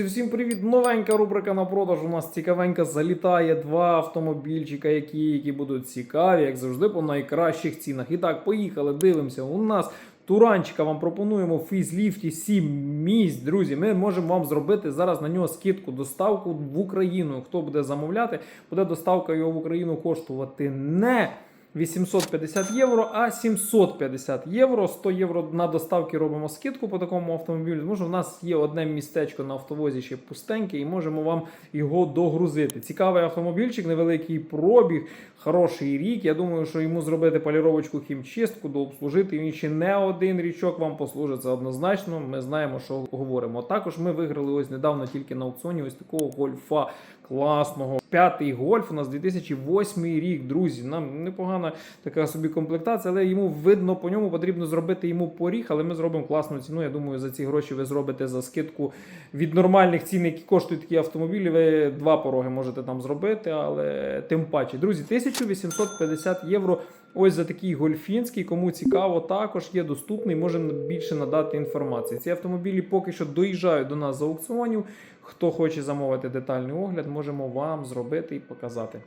Друзі, всім привіт! Новенька рубрика на продаж. У нас цікавенька залітає два автомобільчика, які, які будуть цікаві, як завжди, по найкращих цінах. І так, поїхали, дивимося. У нас Туранчика вам пропонуємо в фейзліфті 7 місць. Друзі, ми можемо вам зробити зараз на нього скидку, доставку в Україну. Хто буде замовляти, буде доставка його в Україну коштувати не 850 євро, а 750 євро. 100 євро на доставки робимо скидку по такому автомобілю. Може, в нас є одне містечко на автовозі ще пустеньке, і можемо вам його догрузити. Цікавий автомобільчик, невеликий пробіг, хороший рік. Я думаю, що йому зробити поліровочку хімчистку, дообслужити. Він ще не один річок вам послужить. Однозначно. Ми знаємо, що говоримо. Також ми виграли ось недавно тільки на аукціоні ось такого гольфа класного. П'ятий гольф у нас 2008 рік, друзі. Нам непогана така собі комплектація, але йому видно по ньому потрібно зробити йому поріг, але ми зробимо класну ціну. Я думаю, за ці гроші ви зробите за скидку від нормальних цін, які коштують такі автомобілі. Ви два пороги можете там зробити, але тим паче. Друзі, 1850 євро. Ось за такий гольфінський, кому цікаво, також є доступний, можемо більше надати інформації. Ці автомобілі поки що доїжджають до нас з аукціонів. Хто хоче замовити детальний огляд, можемо вам зробити і показати.